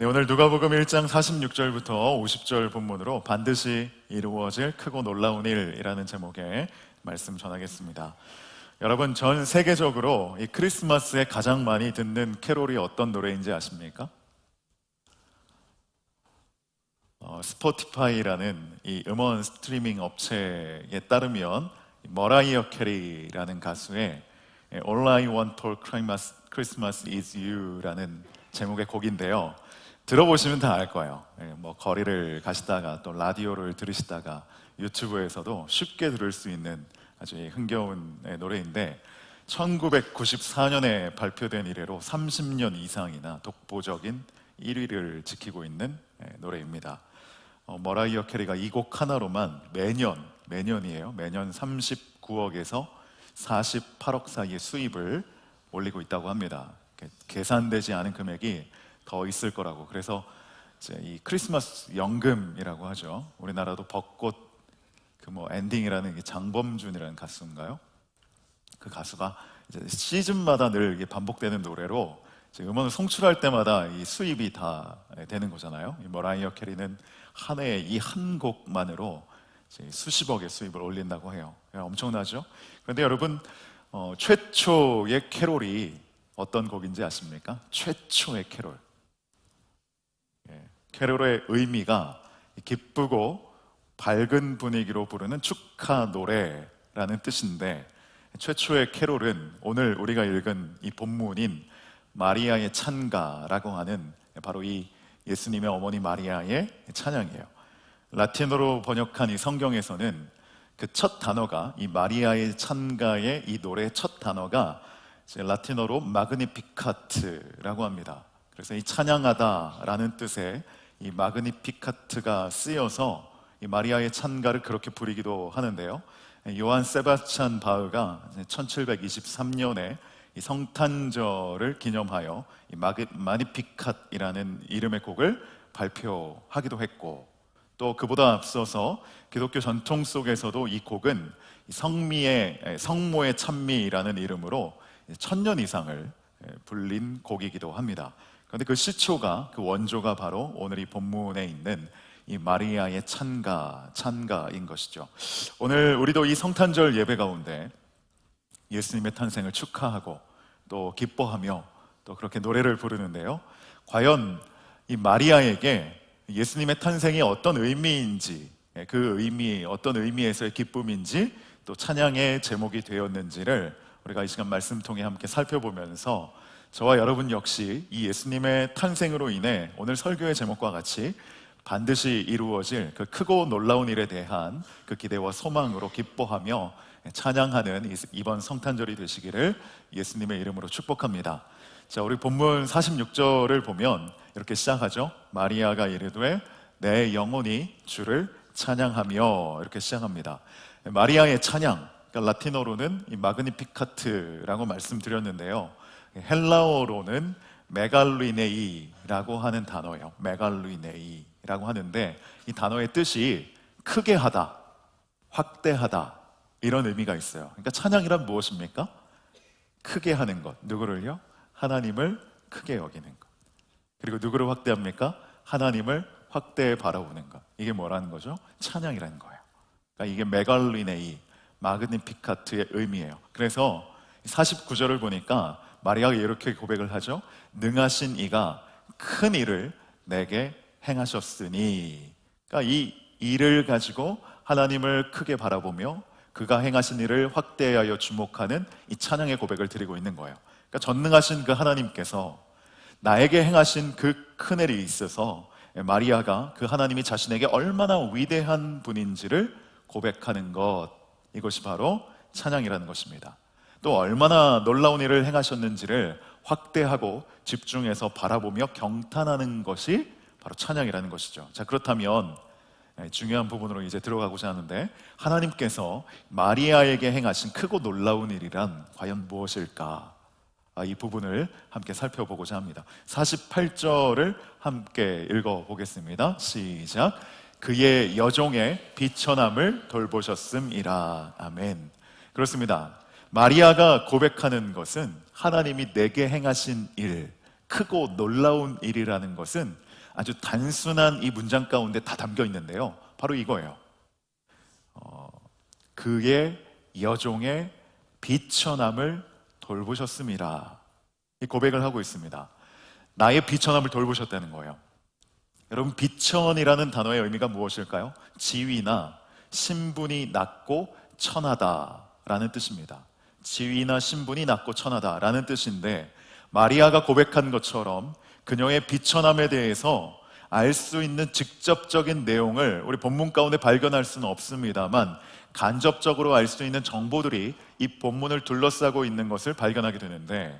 네, 오늘 누가복음 1장 46절부터 50절 본문으로 반드시 이루어질 크고 놀라운 일이라는 제목의 말씀 전하겠습니다. 여러분 전 세계적으로 이 크리스마스에 가장 많이 듣는 캐롤이 어떤 노래인지 아십니까? 어, 스포티파이라는 이 음원 스트리밍 업체에 따르면 머라이어 캐리라는 가수의 All I Want for Christmas, Christmas is You라는 제목의 곡인데요. 들어보시면 다 알 거예요. 예, 뭐 거리를 가시다가 또 라디오를 들으시다가 유튜브에서도 쉽게 들을 수 있는 아주 흥겨운 예, 노래인데 1994년에 발표된 이래로 30년 이상이나 독보적인 1위를 지키고 있는 예, 노래입니다. 어, 머라이어 캐리가 이 곡 하나로만 매년 매년이에요. 매년 39억에서 48억 사이의 수입을 올리고 있다고 합니다. 계산되지 않은 금액이 더 있을 거라고. 그래서 이 크리스마스 연금이라고 하죠. 우리나라도 벚꽃 그 뭐 엔딩이라는 게 장범준이라는 가수인가요? 그 가수가 시즌마다 늘 반복되는 노래로 음원을 송출할 때마다 이 수입이 다 되는 거잖아요. 이 머라이어 캐리는 한 해에 이 한 곡만으로 수십억의 수입을 올린다고 해요. 엄청나죠? 그런데 여러분 어, 최초의 캐롤이 어떤 곡인지 아십니까? 최초의 캐롤. 예, 캐롤의 의미가 기쁘고 밝은 분위기로 부르는 축하 노래라는 뜻인데 최초의 캐롤은 오늘 우리가 읽은 이 본문인 마리아의 찬가라고 하는 바로 이 예수님의 어머니 마리아의 찬양이에요. 라틴어로 번역한 이 성경에서는 그 첫 단어가 이 마리아의 찬가의 이 노래의 첫 단어가 라틴어로 마그니피카트라고 합니다. 그래서 이 찬양하다라는 뜻의 이 마그니피카트가 쓰여서 이 마리아의 찬가를 그렇게 부리기도 하는데요. 요한 세바스찬 바흐가 1723년에 이 성탄절을 기념하여 이 마그, 마니피캇이라는 이름의 곡을 발표하기도 했고 또 그보다 앞서서 기독교 전통 속에서도 이 곡은 성미의 성모의 찬미라는 이름으로 천년 이상을 불린 곡이기도 합니다. 그런데 그 시초가 그 원조가 바로 오늘 이 본문에 있는 이 마리아의 찬가 찬가인 것이죠. 오늘 우리도 이 성탄절 예배 가운데 예수님의 탄생을 축하하고 또 기뻐하며 또 그렇게 노래를 부르는데요. 과연 이 마리아에게 예수님의 탄생이 어떤 의미인지 그 의미 어떤 의미에서의 기쁨인지 또 찬양의 제목이 되었는지를 우리가 이 시간 말씀 통해 함께 살펴보면서 저와 여러분 역시 이 예수님의 탄생으로 인해 오늘 설교의 제목과 같이 반드시 이루어질 그 크고 놀라운 일에 대한 그 기대와 소망으로 기뻐하며 찬양하는 이번 성탄절이 되시기를 예수님의 이름으로 축복합니다. 자, 우리 본문 46절을 보면 이렇게 시작하죠. 마리아가 이르되 내 영혼이 주를 찬양하며 이렇게 시작합니다. 마리아의 찬양, 그러니까 라틴어로는 이 마그니피카트라고 말씀드렸는데요. 헬라어로는 메갈루이네이라고 하는 단어예요. 메갈루이네이라고 하는데 이 단어의 뜻이 크게 하다, 확대하다 이런 의미가 있어요. 그러니까 찬양이란 무엇입니까? 크게 하는 것. 누구를요? 하나님을 크게 여기는 것. 그리고 누구를 확대합니까? 하나님을 확대해 바라보는 것. 이게 뭐라는 거죠? 찬양이라는 거예요. 그러니까 이게 메갈리네이, 마그니피카트의 의미예요. 그래서 49절을 보니까 마리아가 이렇게 고백을 하죠. 능하신 이가 큰 일을 내게 행하셨으니. 그러니까 이 일을 가지고 하나님을 크게 바라보며 그가 행하신 일을 확대하여 주목하는 이 찬양의 고백을 드리고 있는 거예요. 그러니까 전능하신 그 하나님께서 나에게 행하신 그 큰 일이 있어서 마리아가 그 하나님이 자신에게 얼마나 위대한 분인지를 고백하는 것 이것이 바로 찬양이라는 것입니다. 또 얼마나 놀라운 일을 행하셨는지를 확대하고 집중해서 바라보며 경탄하는 것이 바로 찬양이라는 것이죠. 자, 그렇다면 중요한 부분으로 이제 들어가고자 하는데 하나님께서 마리아에게 행하신 크고 놀라운 일이란 과연 무엇일까? 아, 이 부분을 함께 살펴보고자 합니다. 48절을 함께 읽어 보겠습니다. 시작. 그의 여종의 비천함을 돌보셨음이라. 아멘. 그렇습니다. 마리아가 고백하는 것은 하나님이 내게 행하신 일, 크고 놀라운 일이라는 것은 아주 단순한 이 문장 가운데 다 담겨 있는데요. 바로 이거예요. 어, 그의 여종의 비천함을 돌보셨습니다. 이 고백을 하고 있습니다. 나의 비천함을 돌보셨다는 거예요. 여러분, 비천이라는 단어의 의미가 무엇일까요? 지위나 신분이 낮고 천하다라는 뜻입니다. 지위나 신분이 낮고 천하다라는 뜻인데 마리아가 고백한 것처럼 그녀의 비천함에 대해서 알 수 있는 직접적인 내용을 우리 본문 가운데 발견할 수는 없습니다만 간접적으로 알 수 있는 정보들이 이 본문을 둘러싸고 있는 것을 발견하게 되는데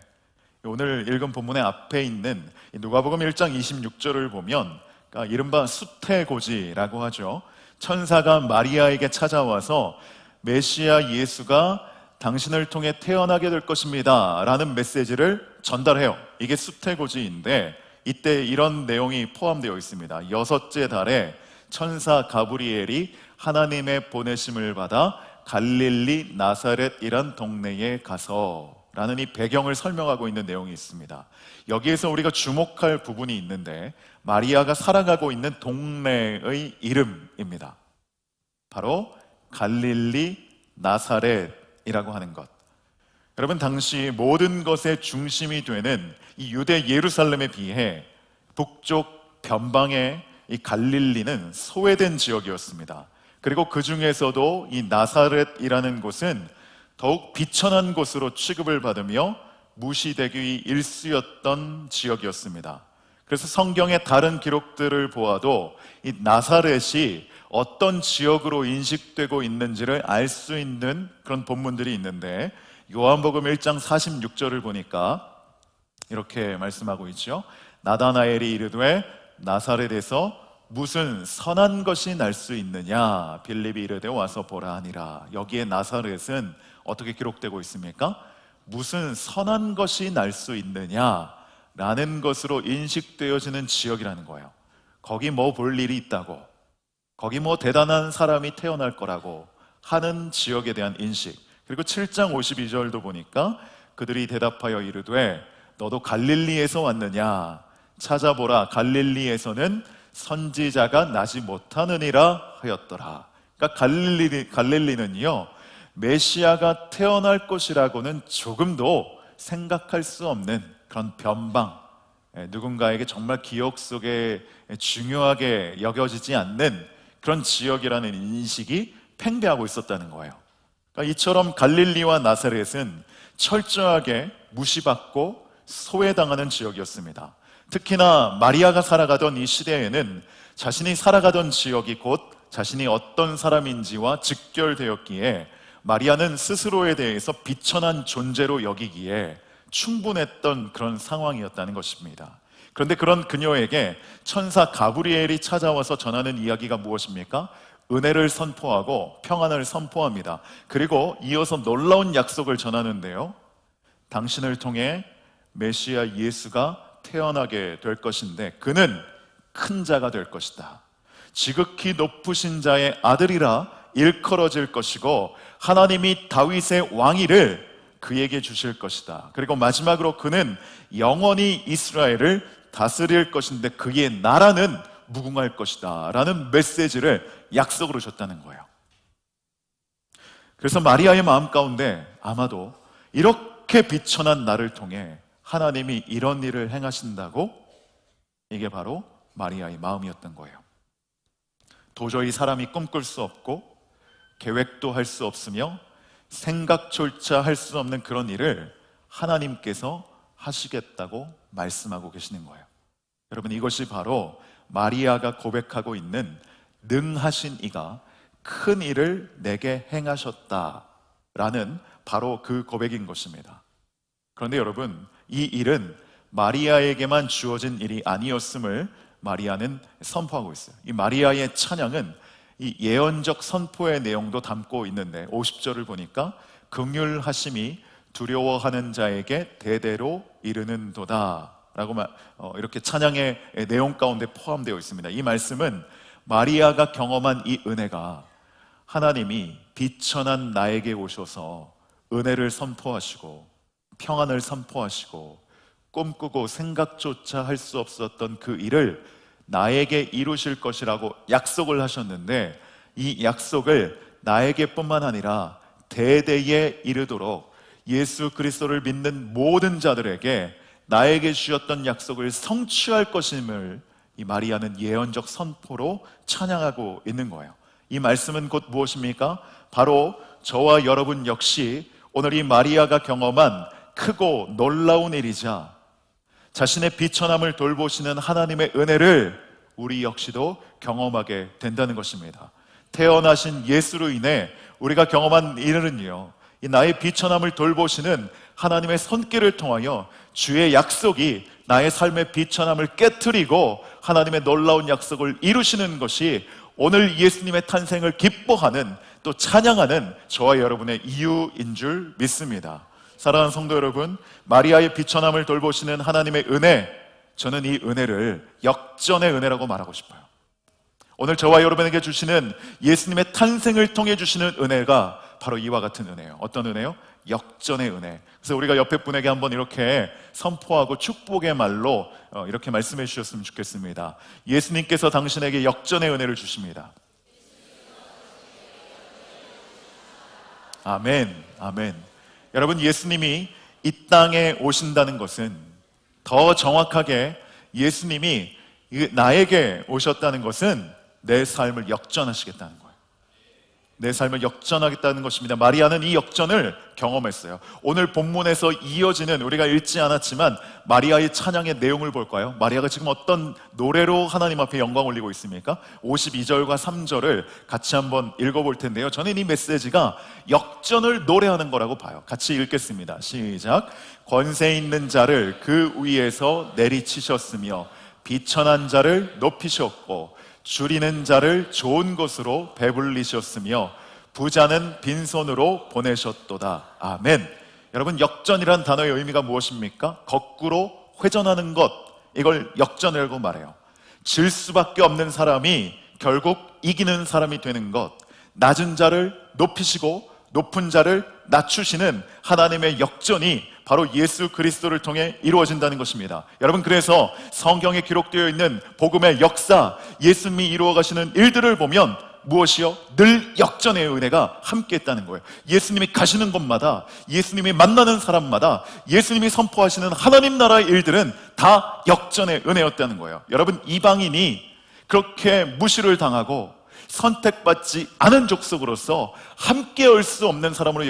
오늘 읽은 본문의 앞에 있는 이 누가복음 1장 26절을 보면 그러니까 이른바 수태고지라고 하죠. 천사가 마리아에게 찾아와서 메시아 예수가 당신을 통해 태어나게 될 것입니다. 라는 메시지를 전달해요. 이게 수태고지인데 이때 이런 내용이 포함되어 있습니다. 여섯째 달에 천사 가브리엘이 하나님의 보내심을 받아 갈릴리 나사렛이란 동네에 가서 라는 이 배경을 설명하고 있는 내용이 있습니다. 여기에서 우리가 주목할 부분이 있는데 마리아가 살아가고 있는 동네의 이름입니다. 바로 갈릴리 나사렛 이라고 하는 것. 여러분 당시 모든 것의 중심이 되는 이 유대 예루살렘에 비해 북쪽 변방의 이 갈릴리는 소외된 지역이었습니다. 그리고 그 중에서도 이 나사렛이라는 곳은 더욱 비천한 곳으로 취급을 받으며 무시되기 일쑤였던 지역이었습니다. 그래서 성경의 다른 기록들을 보아도 이 나사렛이 어떤 지역으로 인식되고 있는지를 알 수 있는 그런 본문들이 있는데 요한복음 1장 46절을 보니까 이렇게 말씀하고 있죠. 나다나엘이 이르되 나사렛에서 무슨 선한 것이 날 수 있느냐 빌립이 이르되 와서 보라 하니라 여기에 나사렛은 어떻게 기록되고 있습니까? 무슨 선한 것이 날 수 있느냐 라는 것으로 인식되어지는 지역이라는 거예요. 거기 뭐 볼 일이 있다고 거기 뭐 대단한 사람이 태어날 거라고 하는 지역에 대한 인식. 그리고 7장 52절도 보니까 그들이 대답하여 이르되 너도 갈릴리에서 왔느냐? 찾아보라. 갈릴리에서는 선지자가 나지 못하느니라 하였더라. 그러니까 갈릴리, 갈릴리는요 메시아가 태어날 것이라고는 조금도 생각할 수 없는 그런 변방, 예, 누군가에게 정말 기억 속에 중요하게 여겨지지 않는 그런 지역이라는 인식이 팽배하고 있었다는 거예요. 그러니까 이처럼 갈릴리와 나사렛은 철저하게 무시받고 소외당하는 지역이었습니다. 특히나 마리아가 살아가던 이 시대에는 자신이 살아가던 지역이 곧 자신이 어떤 사람인지와 직결되었기에 마리아는 스스로에 대해서 비천한 존재로 여기기에 충분했던 그런 상황이었다는 것입니다. 그런데 그런 그녀에게 천사 가브리엘이 찾아와서 전하는 이야기가 무엇입니까? 은혜를 선포하고 평안을 선포합니다. 그리고 이어서 놀라운 약속을 전하는데요. 당신을 통해 메시아 예수가 태어나게 될 것인데 그는 큰 자가 될 것이다. 지극히 높으신 자의 아들이라 일컬어질 것이고 하나님이 다윗의 왕위를 그에게 주실 것이다. 그리고 마지막으로 그는 영원히 이스라엘을 다스릴 것인데 그의 나라는 무궁할 것이다. 라는 메시지를 약속으로 줬다는 거예요. 그래서 마리아의 마음 가운데 아마도 이렇게 비천한 나를 통해 하나님이 이런 일을 행하신다고 이게 바로 마리아의 마음이었던 거예요. 도저히 사람이 꿈꿀 수 없고 계획도 할 수 없으며 생각조차 할 수 없는 그런 일을 하나님께서 하시겠다고 말씀하고 계시는 거예요. 여러분 이것이 바로 마리아가 고백하고 있는 능하신 이가 큰 일을 내게 행하셨다라는 바로 그 고백인 것입니다. 그런데 여러분 이 일은 마리아에게만 주어진 일이 아니었음을 마리아는 선포하고 있어요. 이 마리아의 찬양은 이 예언적 선포의 내용도 담고 있는데 50절을 보니까 긍휼하심이 두려워하는 자에게 대대로 이르는도다 라고 어, 이렇게 찬양의 내용 가운데 포함되어 있습니다. 이 말씀은 마리아가 경험한 이 은혜가 하나님이 비천한 나에게 오셔서 은혜를 선포하시고 평안을 선포하시고 꿈꾸고 생각조차 할 수 없었던 그 일을 나에게 이루실 것이라고 약속을 하셨는데 이 약속을 나에게뿐만 아니라 대대에 이르도록 예수 그리스도를 믿는 모든 자들에게 나에게 주셨던 약속을 성취할 것임을 이 마리아는 예언적 선포로 찬양하고 있는 거예요. 이 말씀은 곧 무엇입니까? 바로 저와 여러분 역시 오늘 이 마리아가 경험한 크고 놀라운 일이자 자신의 비천함을 돌보시는 하나님의 은혜를 우리 역시도 경험하게 된다는 것입니다. 태어나신 예수로 인해 우리가 경험한 일은요, 이 나의 비천함을 돌보시는 하나님의 손길을 통하여 주의 약속이 나의 삶의 비천함을 깨뜨리고 하나님의 놀라운 약속을 이루시는 것이 오늘 예수님의 탄생을 기뻐하는 또 찬양하는 저와 여러분의 이유인 줄 믿습니다. 사랑하는 성도 여러분, 마리아의 비천함을 돌보시는 하나님의 은혜, 저는 이 은혜를 역전의 은혜라고 말하고 싶어요. 오늘 저와 여러분에게 주시는 예수님의 탄생을 통해 주시는 은혜가 바로 이와 같은 은혜예요. 어떤 은혜요? 역전의 은혜. 그래서 우리가 옆에 분에게 한번 이렇게 선포하고 축복의 말로 어, 이렇게 말씀해 주셨으면 좋겠습니다. 예수님께서 당신에게 역전의 은혜를 주십니다. 아멘, 아멘. 여러분, 예수님이 이 땅에 오신다는 것은 더 정확하게 예수님이 나에게 오셨다는 것은 내 삶을 역전하시겠다는 거예요. 내 삶을 역전하겠다는 것입니다. 마리아는 이 역전을 경험했어요. 오늘 본문에서 이어지는 우리가 읽지 않았지만 마리아의 찬양의 내용을 볼까요? 마리아가 지금 어떤 노래로 하나님 앞에 영광 올리고 있습니까? 52절과 3절을 같이 한번 읽어볼 텐데요. 저는 이 메시지가 역전을 노래하는 거라고 봐요. 같이 읽겠습니다. 시작. 권세 있는 자를 그 위에서 내리치셨으며 비천한 자를 높이셨고 줄이는 자를 좋은 것으로 배불리셨으며 부자는 빈손으로 보내셨도다. 아멘. 여러분 역전이란 단어의 의미가 무엇입니까? 거꾸로 회전하는 것. 이걸 역전이라고 말해요. 질 수밖에 없는 사람이 결국 이기는 사람이 되는 것. 낮은 자를 높이시고 높은 자를 낮추시는 하나님의 역전이 바로 예수 그리스도를 통해 이루어진다는 것입니다. 여러분 그래서 성경에 기록되어 있는 복음의 역사, 예수님이 이루어 가시는 일들을 보면 무엇이요? 늘 역전의 은혜가 함께 했다는 거예요. 예수님이 가시는 곳마다, 예수님이 만나는 사람마다, 예수님이 선포하시는 하나님 나라의 일들은 다 역전의 은혜였다는 거예요. 여러분, 이방인이 그렇게 무시를 당하고 선택받지 않은 족속으로서 함께 올 수 없는 사람으로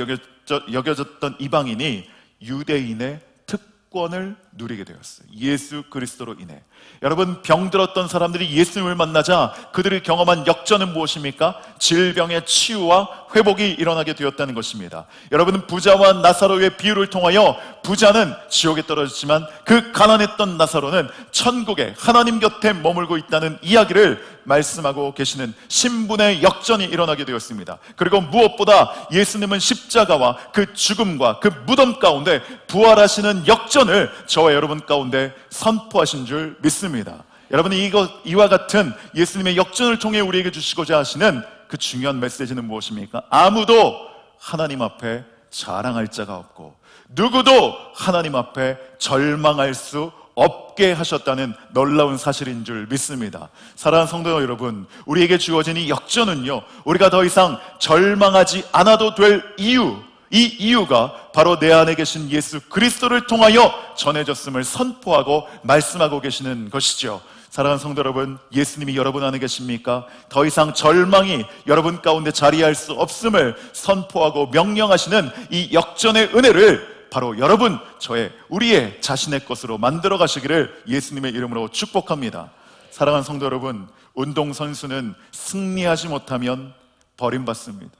여겨졌던 이방인이 유대인의 특권을 누리게 되었어요. 예수 그리스도로 인해. 여러분, 병들었던 사람들이 예수님을 만나자 그들이 경험한 역전은 무엇입니까? 질병의 치유와 회복이 일어나게 되었다는 것입니다. 여러분은 부자와 나사로의 비유를 통하여 부자는 지옥에 떨어졌지만 그 가난했던 나사로는 천국에 하나님 곁에 머물고 있다는 이야기를 말씀하고 계시는 신분의 역전이 일어나게 되었습니다. 그리고 무엇보다 예수님은 십자가와 그 죽음과 그 무덤 가운데 부활하시는 역전을 저와 여러분 가운데 선포하신 줄 믿습니다. 여러분 이거 이와 같은 예수님의 역전을 통해 우리에게 주시고자 하시는 그 중요한 메시지는 무엇입니까? 아무도 하나님 앞에 자랑할 자가 없고 누구도 하나님 앞에 절망할 수 없게 하셨다는 놀라운 사실인 줄 믿습니다. 사랑하는 성도 여러분, 우리에게 주어진 이 역전은요, 우리가 더 이상 절망하지 않아도 될 이유, 이 이유가 바로 내 안에 계신 예수 그리스도를 통하여 전해졌음을 선포하고 말씀하고 계시는 것이죠. 사랑하는 성도 여러분, 예수님이 여러분 안에 계십니까? 더 이상 절망이 여러분 가운데 자리할 수 없음을 선포하고 명령하시는 이 역전의 은혜를 바로 여러분, 저의, 우리의 자신의 것으로 만들어 가시기를 예수님의 이름으로 축복합니다. 사랑하는 성도 여러분, 운동선수는 승리하지 못하면 버림받습니다.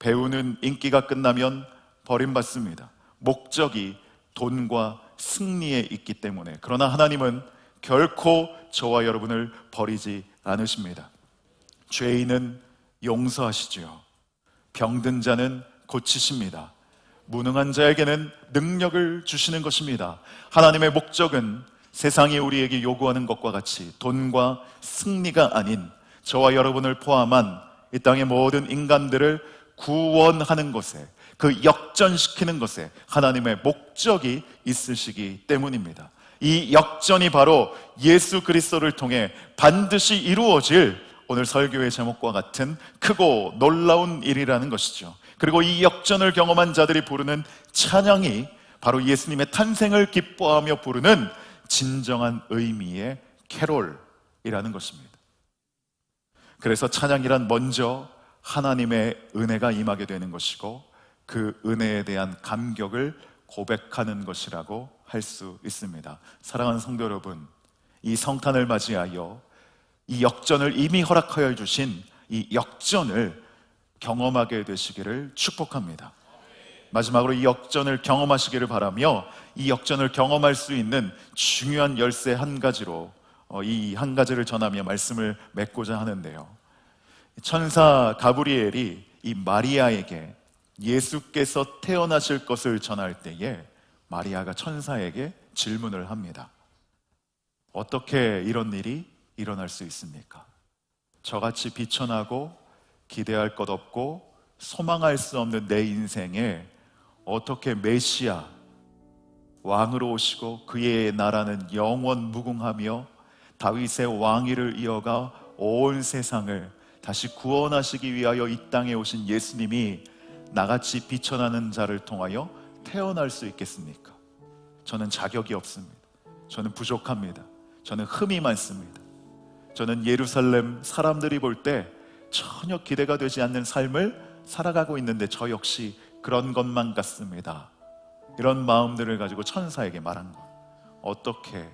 배우는 인기가 끝나면 버림받습니다. 목적이 돈과 승리에 있기 때문에. 그러나 하나님은 결코 저와 여러분을 버리지 않으십니다. 죄인은 용서하시지요. 병든 자는 고치십니다. 무능한 자에게는 능력을 주시는 것입니다. 하나님의 목적은 세상이 우리에게 요구하는 것과 같이 돈과 승리가 아닌 저와 여러분을 포함한 이 땅의 모든 인간들을 구원하는 것에 그 역전시키는 것에 하나님의 목적이 있으시기 때문입니다. 이 역전이 바로 예수 그리스도를 통해 반드시 이루어질 오늘 설교의 제목과 같은 크고 놀라운 일이라는 것이죠. 그리고 이 역전을 경험한 자들이 부르는 찬양이 바로 예수님의 탄생을 기뻐하며 부르는 진정한 의미의 캐롤이라는 것입니다. 그래서 찬양이란 먼저 하나님의 은혜가 임하게 되는 것이고 그 은혜에 대한 감격을 고백하는 것이라고 할 수 있습니다. 사랑하는 성도 여러분, 이 성탄을 맞이하여 이 역전을 이미 허락하여 주신 이 역전을 경험하게 되시기를 축복합니다. 마지막으로 이 역전을 경험하시기를 바라며 이 역전을 경험할 수 있는 중요한 열쇠 한 가지로 어, 이한 가지를 전하며 말씀을 맺고자 하는데요. 천사 가브리엘이 이 마리아에게 예수께서 태어나실 것을 전할 때에 마리아가 천사에게 질문을 합니다. 어떻게 이런 일이 일어날 수 있습니까? 저같이 비천하고 기대할 것 없고 소망할 수 없는 내 인생에 어떻게 메시아 왕으로 오시고 그의 나라는 영원 무궁하며 다윗의 왕위를 이어가 온 세상을 다시 구원하시기 위하여 이 땅에 오신 예수님이 나같이 비천하는 자를 통하여 태어날 수 있겠습니까? 저는 자격이 없습니다. 저는 부족합니다. 저는 흠이 많습니다. 저는 예루살렘 사람들이 볼 때 전혀 기대가 되지 않는 삶을 살아가고 있는데 저 역시 그런 것만 같습니다. 이런 마음들을 가지고 천사에게 말한 것. 어떻게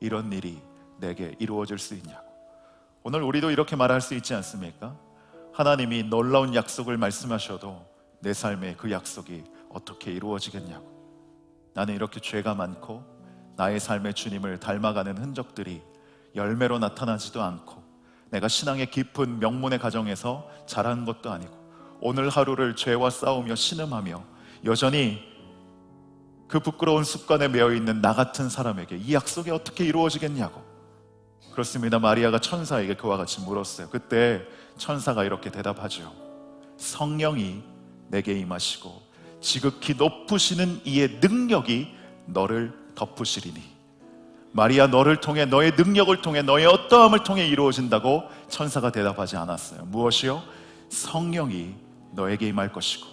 이런 일이 내게 이루어질 수 있냐고. 오늘 우리도 이렇게 말할 수 있지 않습니까? 하나님이 놀라운 약속을 말씀하셔도 내 삶에 그 약속이 어떻게 이루어지겠냐고. 나는 이렇게 죄가 많고 나의 삶의 주님을 닮아가는 흔적들이 열매로 나타나지도 않고 내가 신앙의 깊은 명문의 가정에서 자란 것도 아니고 오늘 하루를 죄와 싸우며 신음하며 여전히 그 부끄러운 습관에 매여 있는 나 같은 사람에게 이 약속이 어떻게 이루어지겠냐고. 그렇습니다. 마리아가 천사에게 그와 같이 물었어요. 그때 천사가 이렇게 대답하죠. 성령이 내게 임하시고 지극히 높으시는 이의 능력이 너를 덮으시리니 마리아 너를 통해 너의 능력을 통해 너의 어떠함을 통해 이루어진다고 천사가 대답하지 않았어요. 무엇이요? 성령이 너에게 임할 것이고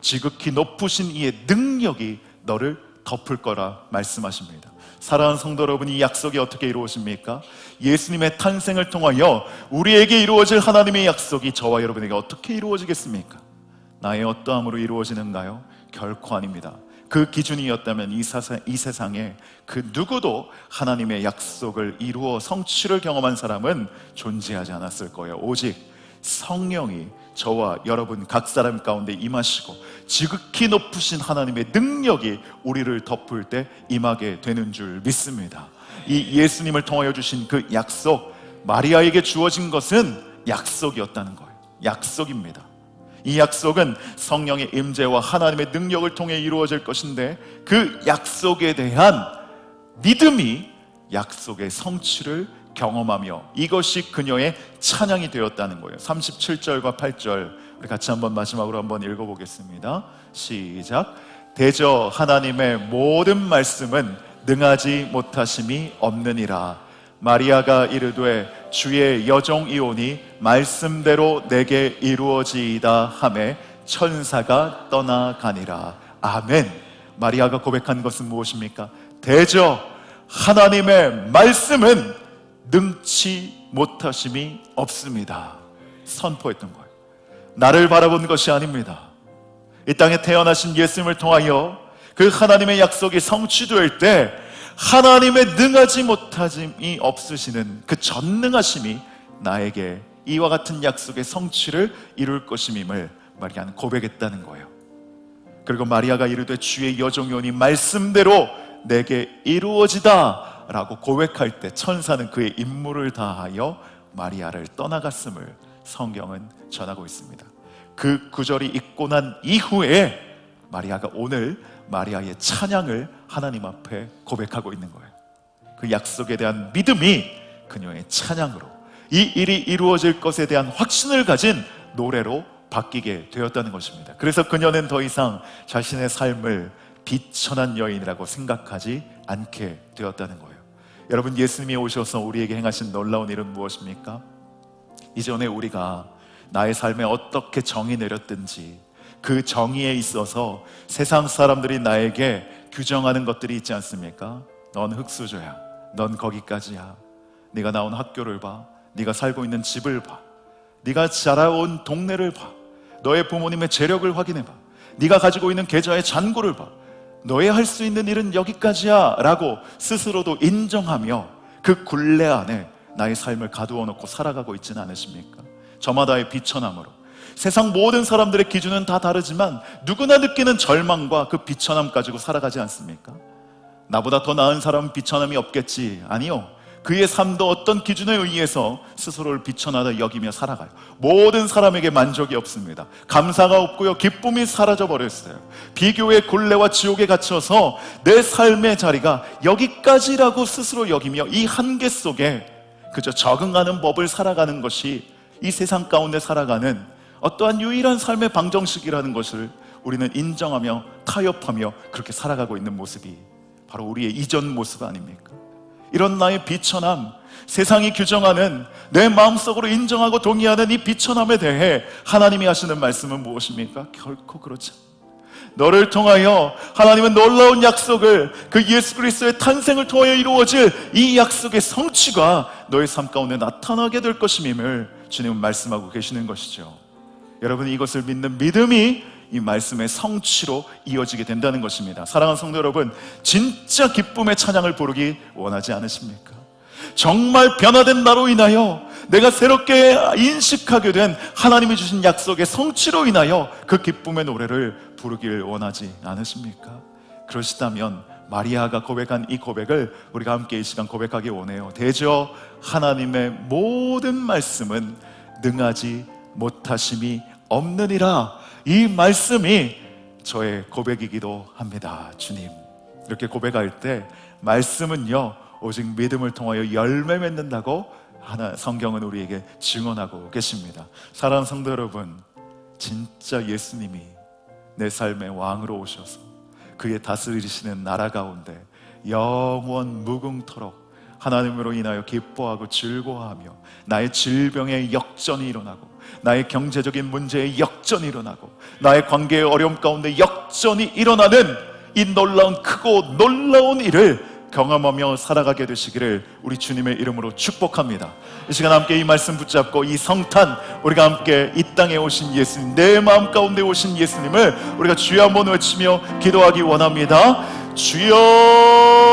지극히 높으신 이의 능력이 너를 덮을 거라 말씀하십니다. 사랑하는 성도 여러분, 이 약속이 어떻게 이루어집니까? 예수님의 탄생을 통하여 우리에게 이루어질 하나님의 약속이 저와 여러분에게 어떻게 이루어지겠습니까? 나의 어떠함으로 이루어지는가요? 결코 아닙니다. 그 기준이었다면 이, 사사, 이 세상에 그 누구도 하나님의 약속을 이루어 성취를 경험한 사람은 존재하지 않았을 거예요. 오직 성령이 저와 여러분 각 사람 가운데 임하시고 지극히 높으신 하나님의 능력이 우리를 덮을 때 임하게 되는 줄 믿습니다. 이 예수님을 통하여 주신 그 약속, 마리아에게 주어진 것은 약속이었다는 거예요. 약속입니다. 이 약속은 성령의 임재와 하나님의 능력을 통해 이루어질 것인데 그 약속에 대한 믿음이 약속의 성취를 경험하며 이것이 그녀의 찬양이 되었다는 거예요. 37절과 8절 우리 같이 한번 마지막으로 한번 읽어보겠습니다. 시작. 대저 하나님의 모든 말씀은 능하지 못하심이 없느니라. 마리아가 이르되 주의 여종이오니 말씀대로 내게 이루어지이다 하매 천사가 떠나가니라. 아멘. 마리아가 고백한 것은 무엇입니까? 대저 하나님의 말씀은 능치 못하심이 없습니다. 선포했던 거예요. 나를 바라본 것이 아닙니다. 이 땅에 태어나신 예수님을 통하여 그 하나님의 약속이 성취될 때 하나님의 능하지 못하심이 없으시는 그 전능하심이 나에게 이와 같은 약속의 성취를 이룰 것임임을 마리아는 고백했다는 거예요. 그리고 마리아가 이르되 주의 여종이오니 말씀대로 내게 이루어지다 라고 고백할 때 천사는 그의 임무를 다하여 마리아를 떠나갔음을 성경은 전하고 있습니다. 그 구절이 있고 난 이후에 마리아가 오늘 마리아의 찬양을 하나님 앞에 고백하고 있는 거예요. 그 약속에 대한 믿음이 그녀의 찬양으로 이 일이 이루어질 것에 대한 확신을 가진 노래로 바뀌게 되었다는 것입니다. 그래서 그녀는 더 이상 자신의 삶을 비천한 여인이라고 생각하지 않게 되었다는 거예요. 여러분 예수님이 오셔서 우리에게 행하신 놀라운 일은 무엇입니까? 이전에 우리가 나의 삶에 어떻게 정이 내렸든지 그 정의에 있어서 세상 사람들이 나에게 규정하는 것들이 있지 않습니까? 넌 흙수저야. 넌 거기까지야. 네가 나온 학교를 봐. 네가 살고 있는 집을 봐. 네가 자라온 동네를 봐. 너의 부모님의 재력을 확인해 봐. 네가 가지고 있는 계좌의 잔고를 봐. 너의 할 수 있는 일은 여기까지야 라고 스스로도 인정하며 그 굴레 안에 나의 삶을 가두어 놓고 살아가고 있지는 않으십니까? 저마다의 비천함으로 세상 모든 사람들의 기준은 다 다르지만 누구나 느끼는 절망과 그 비천함 가지고 살아가지 않습니까? 나보다 더 나은 사람은 비천함이 없겠지. 아니요. 그의 삶도 어떤 기준에 의해서 스스로를 비천하다 여기며 살아가요. 모든 사람에게 만족이 없습니다. 감사가 없고요. 기쁨이 사라져 버렸어요. 비교의 굴레와 지옥에 갇혀서 내 삶의 자리가 여기까지라고 스스로 여기며 이 한계 속에 그저 적응하는 법을 살아가는 것이 이 세상 가운데 살아가는 어떠한 유일한 삶의 방정식이라는 것을 우리는 인정하며 타협하며 그렇게 살아가고 있는 모습이 바로 우리의 이전 모습 아닙니까? 이런 나의 비천함, 세상이 규정하는 내 마음속으로 인정하고 동의하는 이 비천함에 대해 하나님이 하시는 말씀은 무엇입니까? 결코 그렇지 않습니다. 너를 통하여 하나님은 놀라운 약속을 그 예수 그리스도의 탄생을 통하여 이루어질 이 약속의 성취가 너의 삶 가운데 나타나게 될 것임을 주님은 말씀하고 계시는 것이죠. 여러분 이것을 믿는 믿음이 이 말씀의 성취로 이어지게 된다는 것입니다. 사랑하는 성도 여러분, 진짜 기쁨의 찬양을 부르기 원하지 않으십니까? 정말 변화된 나로 인하여 내가 새롭게 인식하게 된 하나님이 주신 약속의 성취로 인하여 그 기쁨의 노래를 부르길 원하지 않으십니까? 그러시다면 마리아가 고백한 이 고백을 우리가 함께 이 시간 고백하기 원해요. 대저 하나님의 모든 말씀은 능하지 못하심이 없느니라. 이 말씀이 저의 고백이기도 합니다. 주님. 이렇게 고백할 때 말씀은요, 오직 믿음을 통하여 열매 맺는다고 하나 성경은 우리에게 증언하고 계십니다. 사랑하는 성도 여러분, 진짜 예수님이 내 삶의 왕으로 오셔서 그의 다스리시는 나라 가운데 영원 무궁토록 하나님으로 인하여 기뻐하고 즐거워하며 나의 질병의 역전이 일어나고 나의 경제적인 문제에 역전이 일어나고 나의 관계의 어려움 가운데 역전이 일어나는 이 놀라운 크고 놀라운 일을 경험하며 살아가게 되시기를 우리 주님의 이름으로 축복합니다. 이 시간 함께 이 말씀 붙잡고 이 성탄 우리가 함께 이 땅에 오신 예수님 내 마음 가운데 오신 예수님을 우리가 주여 한번 외치며 기도하기 원합니다. 주여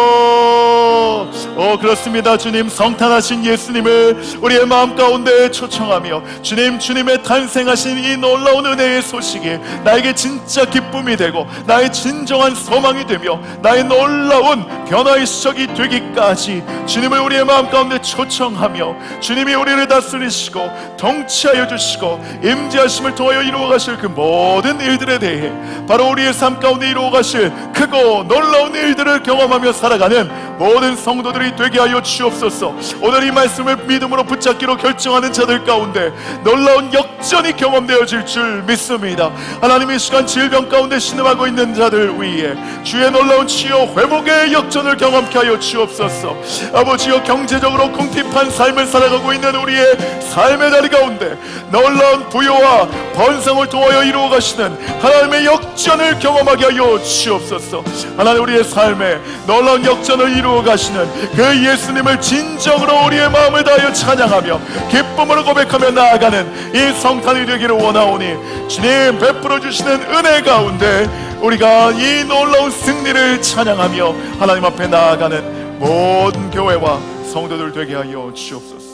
오 그렇습니다. 주님 성탄하신 예수님을 우리의 마음 가운데 초청하며 주님 주님의 탄생하신 이 놀라운 은혜의 소식이 나에게 진짜 기쁨이 되고 나의 진정한 소망이 되며 나의 놀라운 변화의 시작이 되기까지 주님을 우리의 마음 가운데 초청하며 주님이 우리를 다스리시고 통치하여 주시고 임재하심을 통하여 이루어 가실 그 모든 일들에 대해 바로 우리의 삶 가운데 이루어 가실 크고 놀라운 일들을 경험하며 살아가는 모든 성도들이 되게 하여 주옵소서. 오늘 이 말씀을 믿음으로 붙잡기로 결정하는 자들 가운데 놀라운 역전이 경험되어질 줄 믿습니다. 하나님 이 시간 질병 가운데 신음하고 있는 자들 위에 주의 놀라운 치유 회복의 역전을 경험케 하여 주옵소서. 아버지여 경제적으로 궁핍한 삶을 살아가고 있는 우리의 삶의 다리 가운데 놀라운 부여와 번성을 통하여 이루어 가시는 하나님의 역전을 경험하게 하여 주옵소서. 하나님 우리의 삶에 놀라운 역전을 이루어 가시 는 그 예수님을 진정으로 우리의 마음을 다하여 찬양하며 기쁨으로 고백하며 나아가는 이 성탄이 되기를 원하오니 주님 베풀어 주시는 은혜 가운데 우리가 이 놀라운 승리를 찬양하며 하나님 앞에 나아가는 모든 교회와 성도들 되게 하여 주옵소서.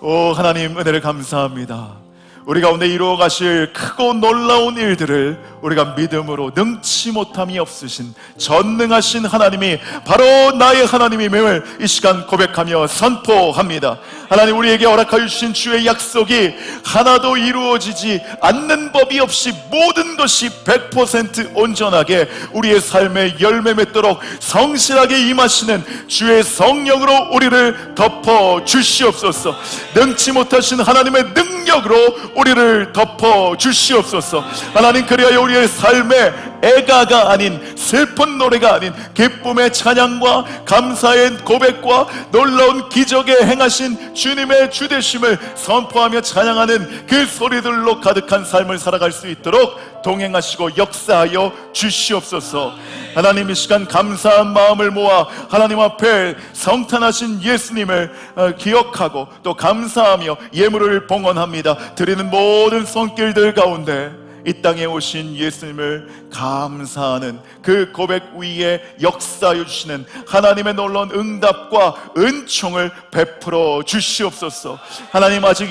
오 하나님 은혜를 감사합니다. 우리 가운데 이루어 가실 크고 놀라운 일들을 우리가 믿음으로 능치 못함이 없으신 전능하신 하나님이 바로 나의 하나님임을 이 시간 고백하며 선포합니다. 하나님 우리에게 허락하여 주신 주의 약속이 하나도 이루어지지 않는 법이 없이 모든 것이 100% 온전하게 우리의 삶에 열매 맺도록 성실하게 임하시는 주의 성령으로 우리를 덮어 주시옵소서. 능치 못하신 하나님의 능력으로 우리를 덮어 주시옵소서. 하나님 그리하여 우리의 삶에 애가가 아닌 슬픈 노래가 아닌 기쁨의 찬양과 감사의 고백과 놀라운 기적에 행하신 주님의 주대심을 선포하며 찬양하는 그 소리들로 가득한 삶을 살아갈 수 있도록 동행하시고 역사하여 주시옵소서. 하나님 이 시간 감사한 마음을 모아 하나님 앞에 성탄하신 예수님을 어, 기억하고 또 감사하며 예물을 봉헌합니다. 드리는 모든 손길들 가운데 이 땅에 오신 예수님을 감사하는 그 고백 위에 역사하여 주시는 하나님의 놀라운 응답과 은총을 베풀어 주시옵소서. 하나님 아직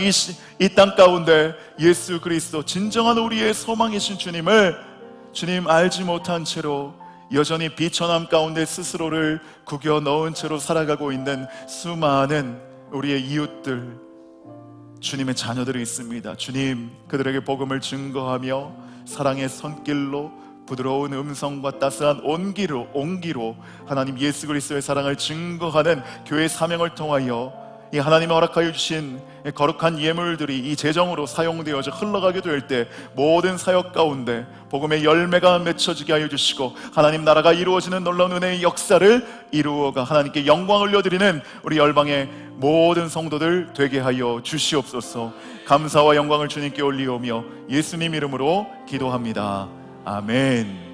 이땅 가운데 예수 그리스도 진정한 우리의 소망이신 주님을 주님 알지 못한 채로 여전히 비천함 가운데 스스로를 구겨 넣은 채로 살아가고 있는 수많은 우리의 이웃들 주님의 자녀들이 있습니다. 주님, 그들에게 복음을 증거하며 사랑의 손길로 부드러운 음성과 따스한 온기로 온기로 하나님 예수 그리스도의 사랑을 증거하는 교회 사명을 통하여 이 하나님이 허락하여 주신 거룩한 예물들이 이 재정으로 사용되어져 흘러가게 될 때 모든 사역 가운데 복음의 열매가 맺혀지게 하여 주시고 하나님 나라가 이루어지는 놀라운 은혜의 역사를 이루어가 하나님께 영광을 올려드리는 우리 열방의 모든 성도들 되게 하여 주시옵소서. 감사와 영광을 주님께 올리오며 예수님 이름으로 기도합니다. 아멘